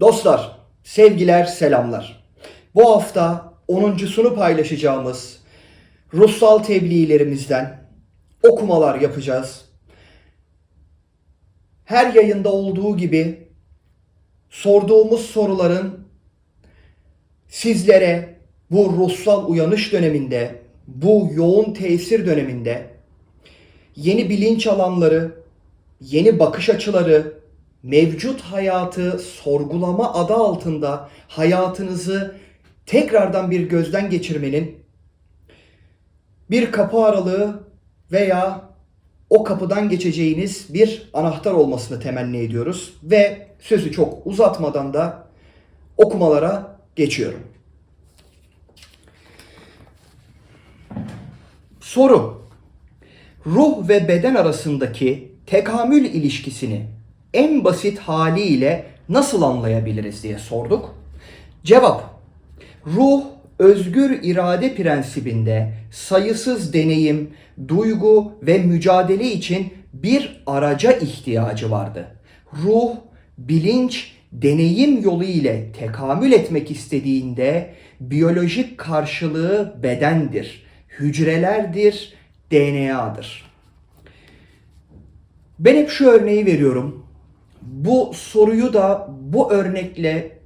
Dostlar, sevgiler, selamlar. Bu hafta 10.sunu paylaşacağımız ruhsal tebliğlerimizden okumalar yapacağız. Her yayında olduğu gibi sorduğumuz soruların sizlere bu ruhsal uyanış döneminde, bu yoğun tesir döneminde yeni bilinç alanları, yeni bakış açıları, mevcut hayatı sorgulama adı altında hayatınızı tekrardan bir gözden geçirmenin bir kapı aralığı veya o kapıdan geçeceğiniz bir anahtar olmasını temenni ediyoruz ve sözü çok uzatmadan da okumalara geçiyorum. Soru ruh ve beden arasındaki tekamül ilişkisini en basit haliyle nasıl anlayabiliriz diye sorduk. Cevap Ruh özgür irade prensibinde sayısız deneyim, duygu ve mücadele için bir araca ihtiyacı vardı. Ruh, bilinç, deneyim yolu ile tekamül etmek istediğinde biyolojik karşılığı bedendir, hücrelerdir, DNA'dır. Ben hep şu örneği veriyorum. Bu soruyu da bu örnekle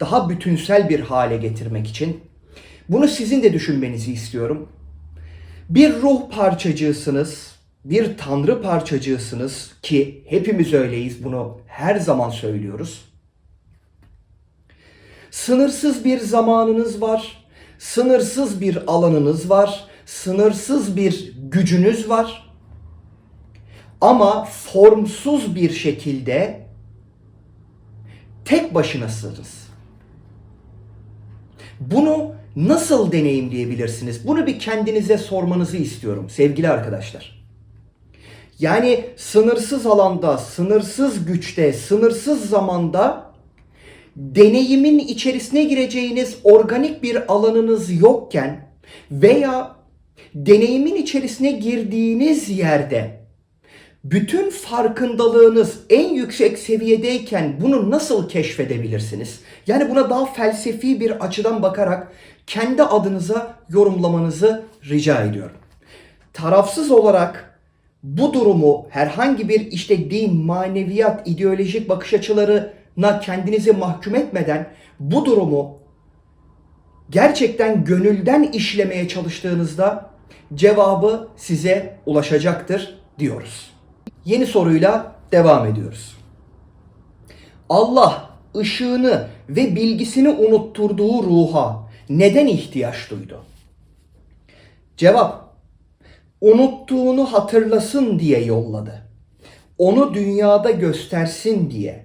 daha bütünsel bir hale getirmek için bunu sizin de düşünmenizi istiyorum. Bir ruh parçacığısınız, bir tanrı parçacığısınız ki hepimiz öyleyiz bunu her zaman söylüyoruz. Sınırsız bir zamanınız var, sınırsız bir alanınız var, sınırsız bir gücünüz var. Ama formsuz bir şekilde tek başınasınız. Bunu nasıl deneyimleyebilirsiniz? Bunu bir kendinize sormanızı istiyorum sevgili arkadaşlar. Yani sınırsız alanda, sınırsız güçte, sınırsız zamanda deneyimin içerisine gireceğiniz organik bir alanınız yokken veya deneyimin içerisine girdiğiniz yerde bütün farkındalığınız en yüksek seviyedeyken bunu nasıl keşfedebilirsiniz? Yani buna daha felsefi bir açıdan bakarak kendi adınıza yorumlamanızı rica ediyorum. Tarafsız olarak bu durumu herhangi bir işte din, maneviyat, ideolojik bakış açılarına kendinizi mahkum etmeden bu durumu gerçekten gönülden işlemeye çalıştığınızda cevabı size ulaşacaktır diyoruz. Yeni soruyla devam ediyoruz. Allah ışığını ve bilgisini unutturduğu ruha neden ihtiyaç duydu? Cevap unuttuğunu hatırlasın diye yolladı. Onu dünyada göstersin diye,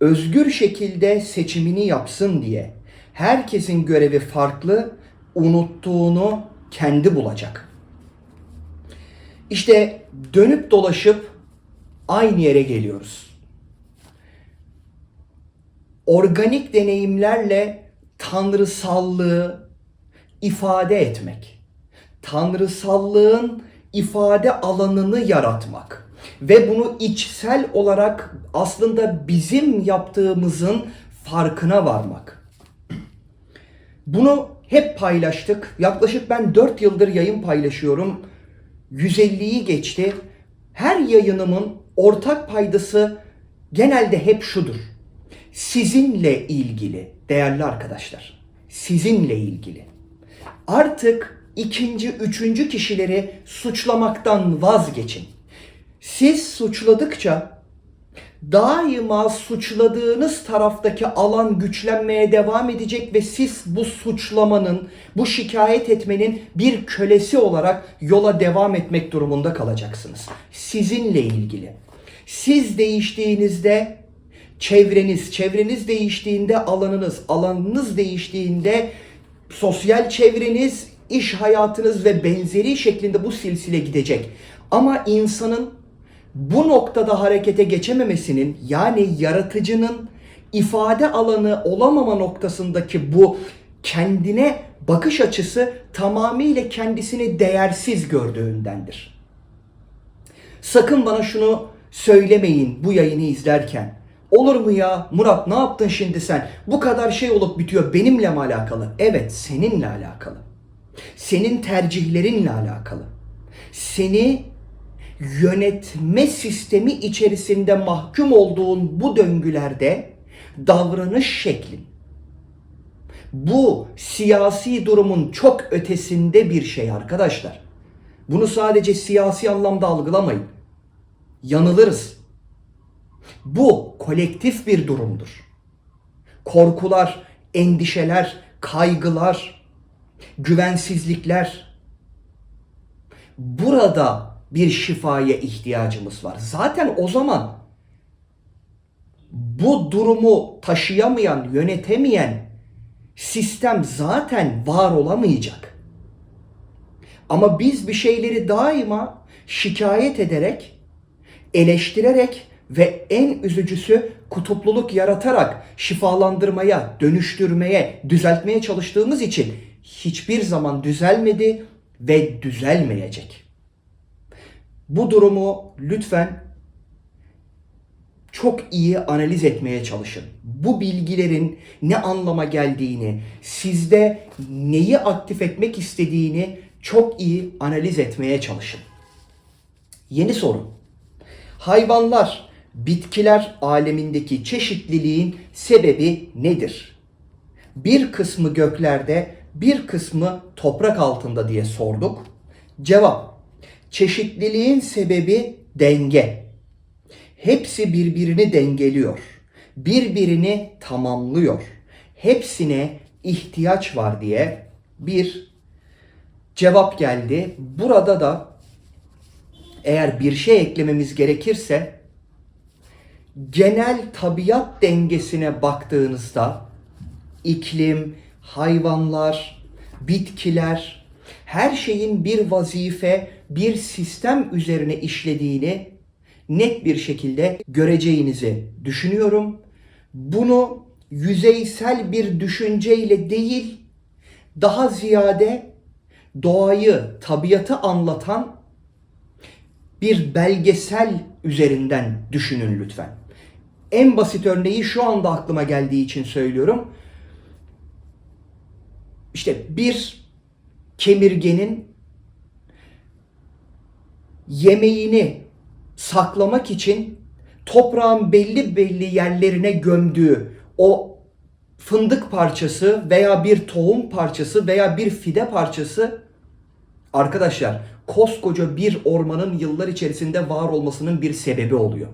özgür şekilde seçimini yapsın diye. Herkesin görevi farklı, unuttuğunu kendi bulacak. İşte dönüp dolaşıp aynı yere geliyoruz. Organik deneyimlerle tanrısallığı ifade etmek. Tanrısallığın ifade alanını yaratmak ve bunu içsel olarak aslında bizim yaptığımızın farkına varmak. Bunu hep paylaştık. Yaklaşık ben 4 yıldır yayın paylaşıyorum. 150'yi geçti. Her yayınımın ortak paydası genelde hep şudur. Sizinle ilgili değerli arkadaşlar. Sizinle ilgili. Artık ikinci, üçüncü kişileri suçlamaktan vazgeçin. Siz suçladıkça daima suçladığınız taraftaki alan güçlenmeye devam edecek ve siz bu suçlamanın, bu şikayet etmenin bir kölesi olarak yola devam etmek durumunda kalacaksınız. Sizinle ilgili. Siz değiştiğinizde çevreniz, çevreniz değiştiğinde alanınız, alanınız değiştiğinde sosyal çevreniz, iş hayatınız ve benzeri şeklinde bu silsile gidecek. Ama insanın bu noktada harekete geçememesinin yani yaratıcının ifade alanı olamama noktasındaki bu kendine bakış açısı tamamıyla kendisini değersiz gördüğündendir. Sakın bana şunu söylemeyin bu yayını izlerken. Olur mu ya? Murat ne yaptın şimdi sen? Bu kadar şey olup bitiyor benimle mi alakalı? Evet, seninle alakalı. Senin tercihlerinle alakalı. Seni yönetme sistemi içerisinde mahkum olduğun bu döngülerde davranış şeklin bu siyasi durumun çok ötesinde bir şey arkadaşlar. Bunu sadece siyasi anlamda algılamayın. Yanılırız. Bu kolektif bir durumdur. Korkular, endişeler, kaygılar, güvensizlikler. Burada bir şifaya ihtiyacımız var. Zaten o zaman bu durumu taşıyamayan, yönetemeyen sistem zaten var olamayacak. Ama biz bir şeyleri daima şikayet ederek, eleştirerek ve en üzücüsü kutupluluk yaratarak şifalandırmaya, dönüştürmeye, düzeltmeye çalıştığımız için hiçbir zaman düzelmedi ve düzelmeyecek. Bu durumu lütfen çok iyi analiz etmeye çalışın. Bu bilgilerin ne anlama geldiğini, sizde neyi aktif etmek istediğini çok iyi analiz etmeye çalışın. Yeni soru. Hayvanlar, bitkiler alemindeki çeşitliliğin sebebi nedir? Bir kısmı göklerde, bir kısmı toprak altında diye sorduk. Cevap: Çeşitliliğin sebebi denge. Hepsi birbirini dengeliyor. Birbirini tamamlıyor. Hepsine ihtiyaç var diye bir cevap geldi. Burada da eğer bir şey eklememiz gerekirse genel tabiat dengesine baktığınızda iklim, hayvanlar, bitkiler her şeyin bir vazife, bir sistem üzerine işlediğini net bir şekilde göreceğinizi düşünüyorum. Bunu yüzeysel bir düşünceyle değil, daha ziyade doğayı, tabiatı anlatan bir belgesel üzerinden düşünün lütfen. En basit örneği şu anda aklıma geldiği için söylüyorum. İşte bir kemirgenin yemeğini saklamak için toprağın belli belli yerlerine gömdüğü o fındık parçası veya bir tohum parçası veya bir fide parçası arkadaşlar koskoca bir ormanın yıllar içerisinde var olmasının bir sebebi oluyor.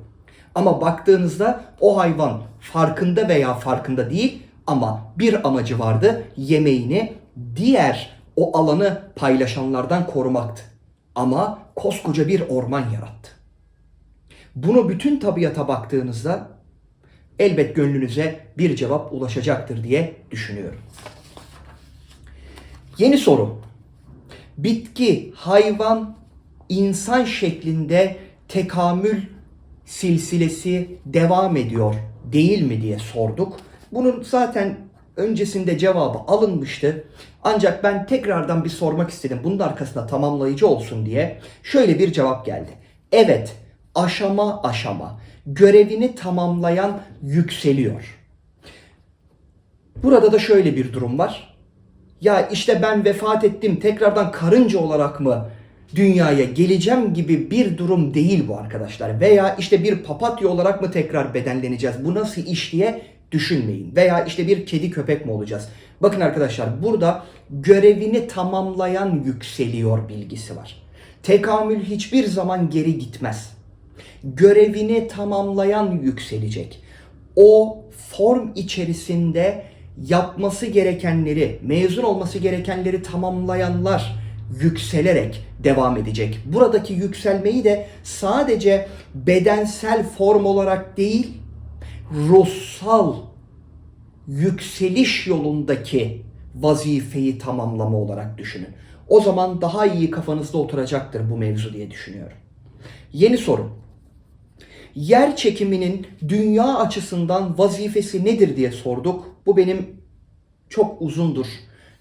Ama baktığınızda o hayvan farkında veya farkında değil ama bir amacı vardı. Yemeğini diğer o alanı paylaşanlardan korumaktı. Ama koskoca bir orman yarattı. Bunu bütün tabiata baktığınızda elbet gönlünüze bir cevap ulaşacaktır diye düşünüyorum. Yeni soru. Bitki, hayvan, insan şeklinde tekamül silsilesi devam ediyor değil mi diye sorduk. Bunun zaten öncesinde cevabı alınmıştı. Ancak ben tekrardan bir sormak istedim. Bunun arkasında tamamlayıcı olsun diye. Şöyle bir cevap geldi. Evet, aşama aşama görevini tamamlayan yükseliyor. Burada da şöyle bir durum var. Ya işte ben vefat ettim tekrardan karınca olarak mı dünyaya geleceğim gibi bir durum değil bu arkadaşlar. Veya işte bir papatya olarak mı tekrar bedenleneceğiz? Bu nasıl iş diye düşünmeyin. Veya işte bir kedi köpek mi olacağız? Bakın arkadaşlar burada görevini tamamlayan yükseliyor bilgisi var. Tekamül hiçbir zaman geri gitmez. Görevini tamamlayan yükselecek. O form içerisinde yapması gerekenleri, mezun olması gerekenleri tamamlayanlar yükselerek devam edecek. Buradaki yükselmeyi de sadece bedensel form olarak değil, ruhsal yükseliş yolundaki vazifeyi tamamlama olarak düşünün. O zaman daha iyi kafanızda oturacaktır bu mevzu diye düşünüyorum. Yeni soru. Yer çekiminin dünya açısından vazifesi nedir diye sorduk. Bu benim çok uzundur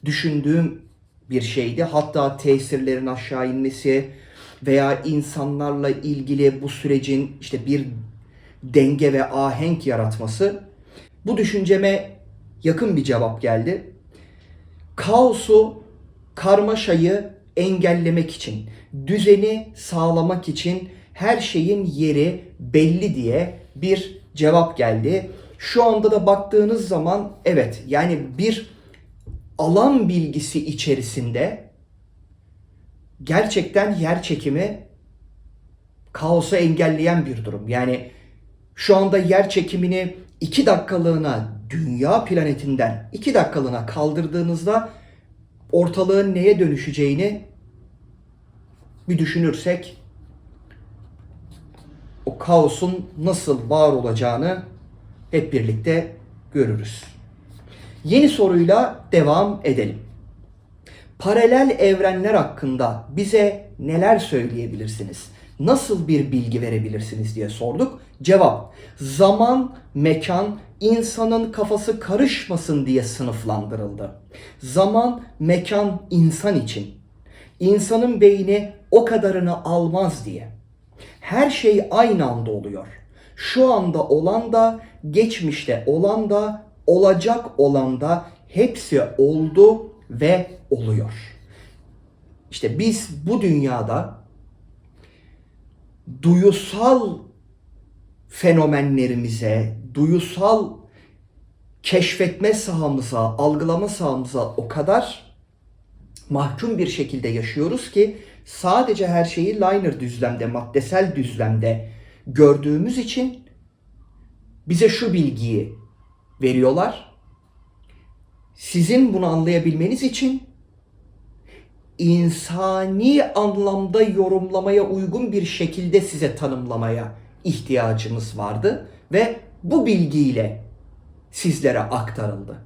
düşündüğüm bir şeydi. Hatta tesirlerin aşağı inmesi veya insanlarla ilgili bu sürecin işte bir denge ve ahenk yaratması. Bu düşünceme yakın bir cevap geldi. Kaosu, karmaşayı engellemek için, düzeni sağlamak için her şeyin yeri belli diye bir cevap geldi. Şu anda da baktığınız zaman evet yani bir alan bilgisi içerisinde gerçekten yer çekimi kaosu engelleyen bir durum. Yani şu anda yer çekimini 2 dakikalığına dünya planetinden 2 dakikalığına kaldırdığınızda ortalığın neye dönüşeceğini bir düşünürsek o kaosun nasıl var olacağını hep birlikte görürüz. Yeni soruyla devam edelim. Paralel evrenler hakkında bize neler söyleyebilirsiniz? Nasıl bir bilgi verebilirsiniz diye sorduk. Cevap: zaman, mekan insanın kafası karışmasın diye sınıflandırıldı. Zaman, mekan insan için. İnsanın beyni o kadarını almaz diye. Her şey aynı anda oluyor. Şu anda olan da, geçmişte olan da, olacak olan da hepsi oldu ve oluyor. İşte biz bu dünyada duyusal fenomenlerimize, duyusal keşfetme sahamıza, algılama sahamıza o kadar mahkum bir şekilde yaşıyoruz ki sadece her şeyi liner düzlemde, maddesel düzlemde gördüğümüz için bize şu bilgiyi veriyorlar. Sizin bunu anlayabilmeniz için insani anlamda yorumlamaya uygun bir şekilde size tanımlamaya ihtiyacımız vardı ve bu bilgiyle sizlere aktarıldı.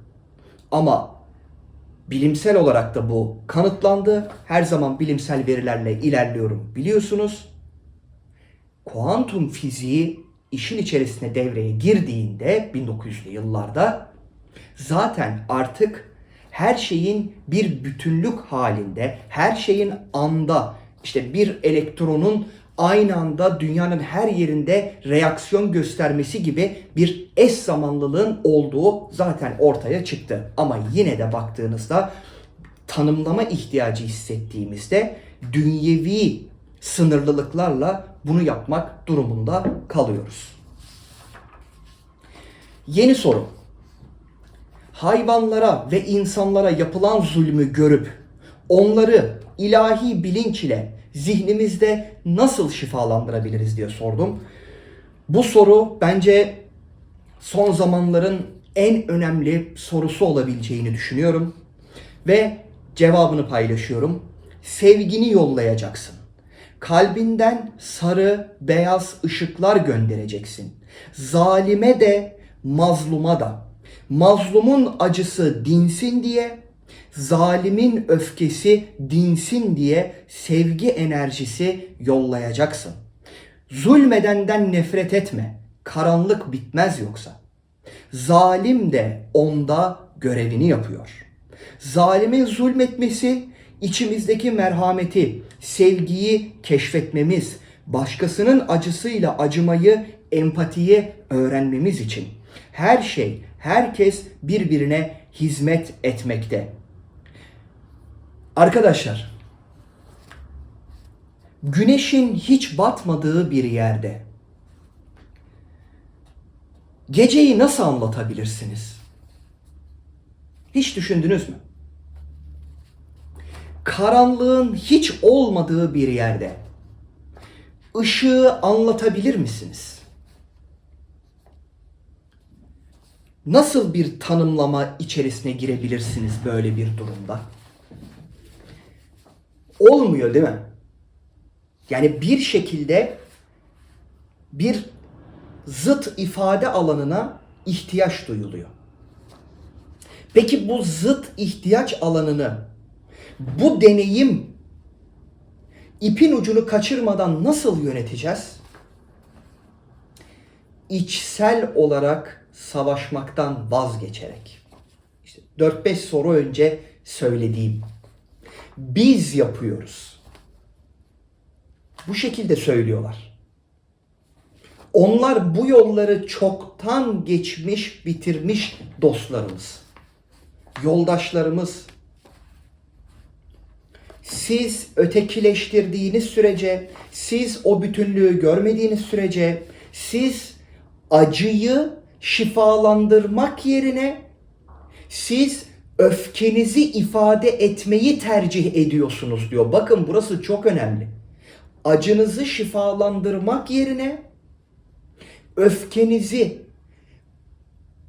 Ama bilimsel olarak da bu kanıtlandı. Her zaman bilimsel verilerle ilerliyorum biliyorsunuz. Kuantum fiziği işin içerisine devreye girdiğinde 1900'lü yıllarda zaten artık her şeyin bir bütünlük halinde, her şeyin anda, işte bir elektronun aynı anda dünyanın her yerinde reaksiyon göstermesi gibi bir eş zamanlılığın olduğu zaten ortaya çıktı. Ama yine de baktığınızda tanımlama ihtiyacı hissettiğimizde dünyevi sınırlılıklarla bunu yapmak durumunda kalıyoruz. Yeni soru hayvanlara ve insanlara yapılan zulmü görüp onları ilahi bilinç ile zihnimizde nasıl şifalandırabiliriz diye sordum. Bu soru bence son zamanların en önemli sorusu olabileceğini düşünüyorum ve cevabını paylaşıyorum. Sevgini yollayacaksın. Kalbinden sarı, beyaz ışıklar göndereceksin. Zalime de, mazluma da mazlumun acısı dinsin diye, zalimin öfkesi dinsin diye sevgi enerjisi yollayacaksın. Zulmedenden nefret etme. Karanlık bitmez yoksa. Zalim de onda görevini yapıyor. Zalimin zulmetmesi içimizdeki merhameti, sevgiyi keşfetmemiz, başkasının acısıyla acımayı, empatiyi öğrenmemiz için. Her şey, herkes birbirine hizmet etmekte. Arkadaşlar, güneşin hiç batmadığı bir yerde geceyi nasıl anlatabilirsiniz? Hiç düşündünüz mü? Karanlığın hiç olmadığı bir yerde ışığı anlatabilir misiniz? Nasıl bir tanımlama içerisine girebilirsiniz böyle bir durumda? Olmuyor değil mi? Yani bir şekilde bir zıt ifade alanına ihtiyaç duyuluyor. Peki bu zıt ihtiyaç alanını bu deneyim ipin ucunu kaçırmadan nasıl yöneteceğiz? İçsel olarak savaşmaktan vazgeçerek. İşte 4-5 soru önce söylediğim. Biz yapıyoruz. Bu şekilde söylüyorlar. Onlar bu yolları çoktan geçmiş, bitirmiş dostlarımız. Yoldaşlarımız. Siz ötekileştirdiğiniz sürece, siz o bütünlüğü görmediğiniz sürece, siz acıyı şifalandırmak yerine siz öfkenizi ifade etmeyi tercih ediyorsunuz diyor. Bakın burası çok önemli. Acınızı şifalandırmak yerine öfkenizi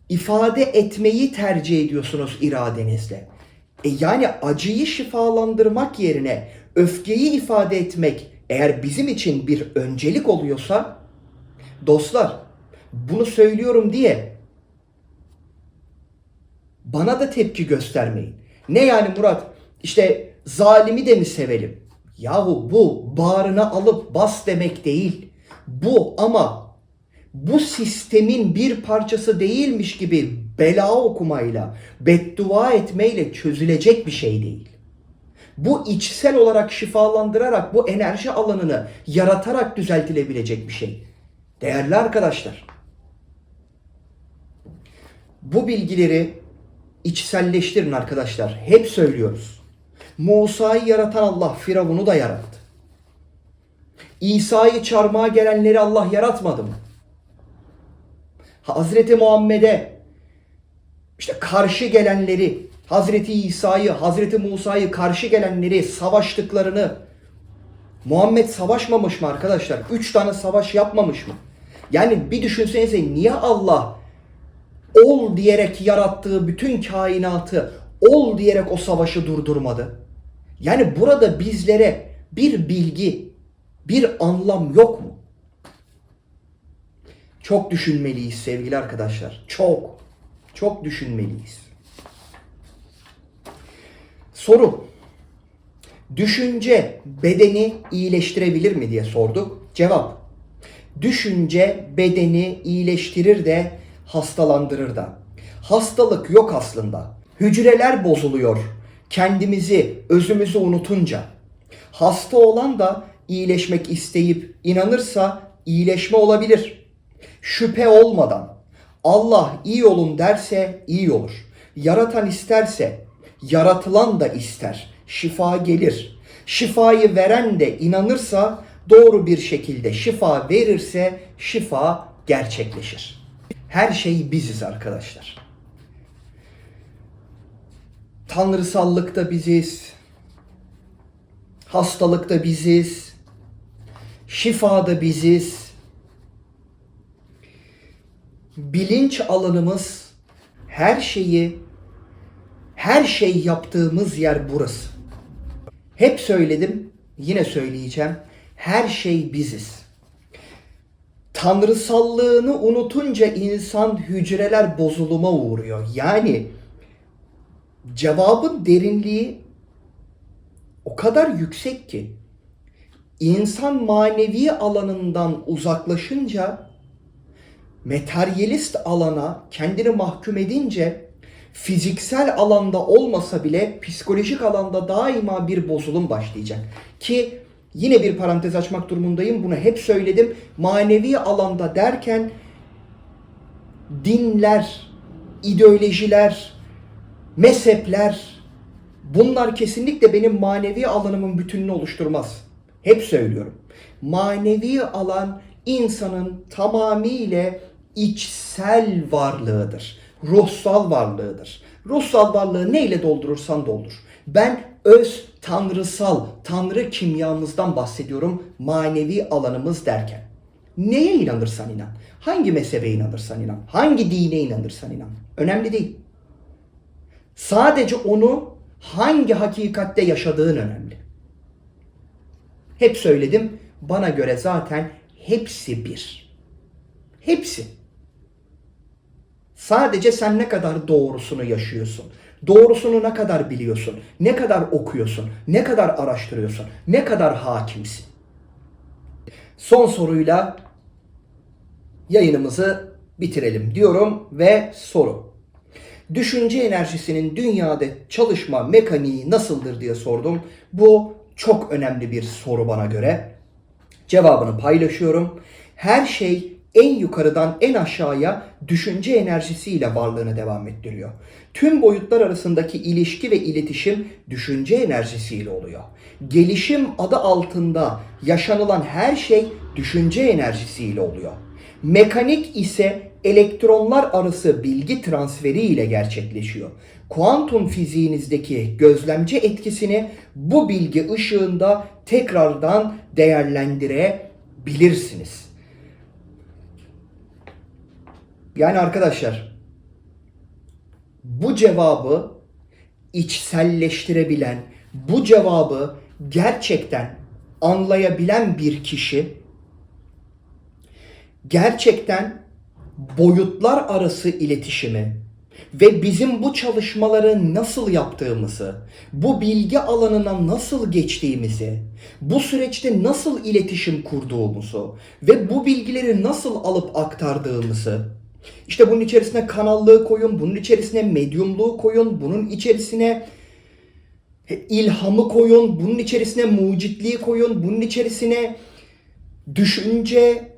ifade etmeyi tercih ediyorsunuz iradenizle. E yani acıyı şifalandırmak yerine öfkeyi ifade etmek eğer bizim için bir öncelik oluyorsa dostlar bunu söylüyorum diye bana da tepki göstermeyin. Ne yani Murat? İşte zalimi de mi sevelim? Yahu bu bağrına alıp bas demek değil. Bu ama bu sistemin bir parçası değilmiş gibi bela okumayla, beddua etmeyle çözülecek bir şey değil. Bu içsel olarak şifalandırarak bu enerji alanını yaratarak düzeltilebilecek bir şey. Değerli arkadaşlar, bu bilgileri içselleştirin arkadaşlar. Hep söylüyoruz. Musa'yı yaratan Allah Firavun'u da yarattı. İsa'yı çarmıha gelenleri Allah yaratmadı mı? Hazreti Muhammed'e işte karşı gelenleri, Hazreti İsa'yı, Hazreti Musa'yı karşı gelenleri, savaştıklarını Muhammed savaşmamış mı arkadaşlar? Üç tane savaş yapmamış mı? Yani bir düşünsenize niye Allah ol diyerek yarattığı bütün kainatı ol diyerek o savaşı durdurmadı? Yani burada bizlere bir bilgi, bir anlam yok mu? Çok düşünmeliyiz sevgili arkadaşlar. Çok. Çok düşünmeliyiz. Soru. Düşünce bedeni iyileştirebilir mi diye sorduk. Cevap. Düşünce bedeni iyileştirir de hastalandırır da. Hastalık yok aslında. Hücreler bozuluyor. Kendimizi, özümüzü unutunca. Hasta olan da iyileşmek isteyip inanırsa iyileşme olabilir. Şüphe olmadan Allah iyi olun derse iyi olur. Yaratan isterse yaratılan da ister. Şifa gelir. Şifayı veren de inanırsa doğru bir şekilde şifa verirse şifa gerçekleşir. Her şey biziz arkadaşlar. Tanrısallıkta biziz. Hastalıkta biziz. Şifada biziz. Bilinç alanımız her şeyi her şey yaptığımız yer burası. Hep söyledim, yine söyleyeceğim. Her şey biziz. Tanrısallığını unutunca insan hücreler bozuluma uğruyor. Yani cevabın derinliği o kadar yüksek ki insan manevi alanından uzaklaşınca materyalist alana kendini mahkum edince fiziksel alanda olmasa bile psikolojik alanda daima bir bozulum başlayacak. Ki yine bir parantez açmak durumundayım. Bunu hep söyledim. Manevi alanda derken dinler, ideolojiler, mezhepler bunlar kesinlikle benim manevi alanımın bütününü oluşturmaz. Hep söylüyorum. Manevi alan insanın tamamıyla içsel varlığıdır. Ruhsal varlığıdır. Ruhsal varlığı neyle doldurursan doldur. Ben öz tanrısal, tanrı kimyamızdan bahsediyorum manevi alanımız derken. Neye inanırsan inan. Hangi mezhebe inanırsan inan. Hangi dine inanırsan inan. Önemli değil. Sadece onu hangi hakikatte yaşadığın önemli. Hep söyledim. Bana göre zaten hepsi bir. Hepsi. Sadece sen ne kadar doğrusunu yaşıyorsun. Doğrusunu ne kadar biliyorsun, ne kadar okuyorsun, ne kadar araştırıyorsun, ne kadar hakimsin. Son soruyla yayınımızı bitirelim diyorum ve soru. Düşünce enerjisinin dünyada çalışma mekaniği nasıldır diye sordum. Bu çok önemli bir soru bana göre. Cevabını paylaşıyorum. Her şey en yukarıdan en aşağıya düşünce enerjisiyle varlığını devam ettiriyor. Tüm boyutlar arasındaki ilişki ve iletişim düşünce enerjisiyle oluyor. Gelişim adı altında yaşanılan her şey düşünce enerjisiyle oluyor. Mekanik ise elektronlar arası bilgi transferi ile gerçekleşiyor. Kuantum fiziğinizdeki gözlemci etkisini bu bilgi ışığında tekrardan değerlendirebilirsiniz. Yani arkadaşlar bu cevabı içselleştirebilen, bu cevabı gerçekten anlayabilen bir kişi gerçekten boyutlar arası iletişimi ve bizim bu çalışmaları nasıl yaptığımızı, bu bilgi alanına nasıl geçtiğimizi, bu süreçte nasıl iletişim kurduğumuzu ve bu bilgileri nasıl alıp aktardığımızı, işte bunun içerisine kanallığı koyun, bunun içerisine medyumluğu koyun, bunun içerisine ilhamı koyun, bunun içerisine mucitliği koyun, bunun içerisine düşünce,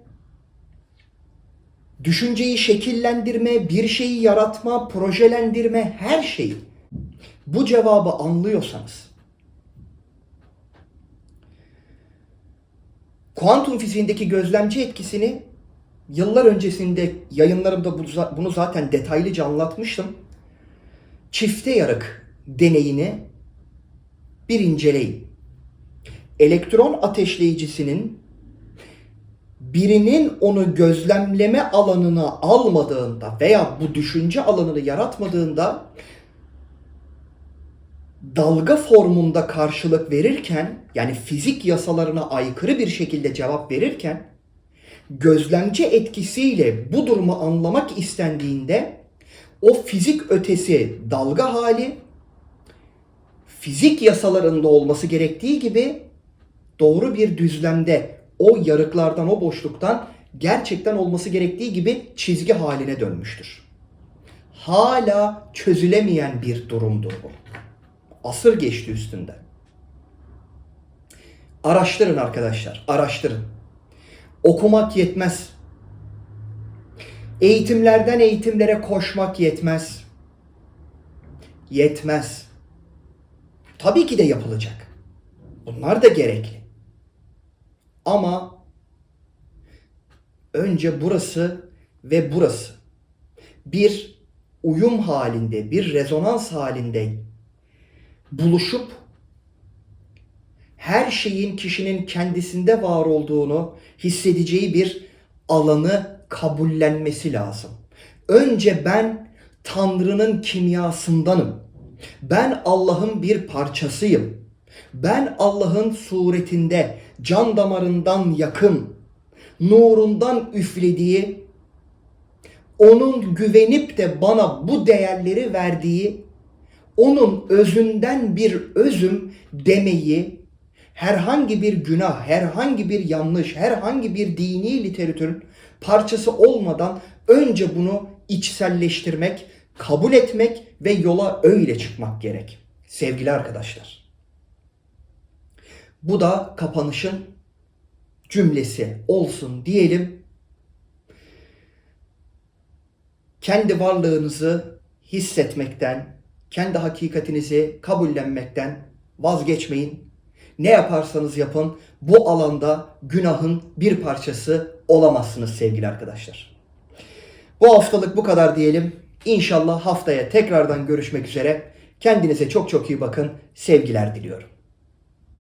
düşünceyi şekillendirme, bir şeyi yaratma, projelendirme, her şeyi. Bu cevabı anlıyorsanız, kuantum fiziğindeki gözlemci etkisini yıllar öncesinde yayınlarımda bu- bunu zaten detaylıca anlatmıştım. Çifte yarık deneyini bir inceleyin. Elektron ateşleyicisinin birinin onu gözlemleme alanına almadığında veya bu düşünce alanını yaratmadığında dalga formunda karşılık verirken yani fizik yasalarına aykırı bir şekilde cevap verirken gözlemci etkisiyle bu durumu anlamak istendiğinde o fizik ötesi dalga hali fizik yasalarında olması gerektiği gibi doğru bir düzlemde o yarıklardan, o boşluktan gerçekten olması gerektiği gibi çizgi haline dönmüştür. Hala çözülemeyen bir durumdur bu. Asır geçti üstünden. Araştırın arkadaşlar, araştırın. Okumak yetmez. Eğitimlerden eğitimlere koşmak yetmez. Yetmez. Tabii ki de yapılacak. Bunlar da gerekli. Ama önce burası ve burası bir uyum halinde, bir rezonans halinde buluşup her şeyin kişinin kendisinde var olduğunu hissedeceği bir alanı kabullenmesi lazım. Önce ben Tanrı'nın kimyasındanım. Ben Allah'ın bir parçasıyım. Ben Allah'ın suretinde, can damarından yakın, nurundan üflediği, onun güvenip de bana bu değerleri verdiği, onun özünden bir özüm demeyi, herhangi bir günah, herhangi bir yanlış, herhangi bir dini literatürün parçası olmadan önce bunu içselleştirmek, kabul etmek ve yola öyle çıkmak gerek. Sevgili arkadaşlar. Bu da kapanışın cümlesi olsun diyelim. Kendi varlığınızı hissetmekten, kendi hakikatinizi kabullenmekten vazgeçmeyin. Ne yaparsanız yapın bu alanda günahın bir parçası olamazsınız sevgili arkadaşlar. Bu haftalık bu kadar diyelim. İnşallah haftaya tekrardan görüşmek üzere. Kendinize çok çok iyi bakın. Sevgiler diliyorum.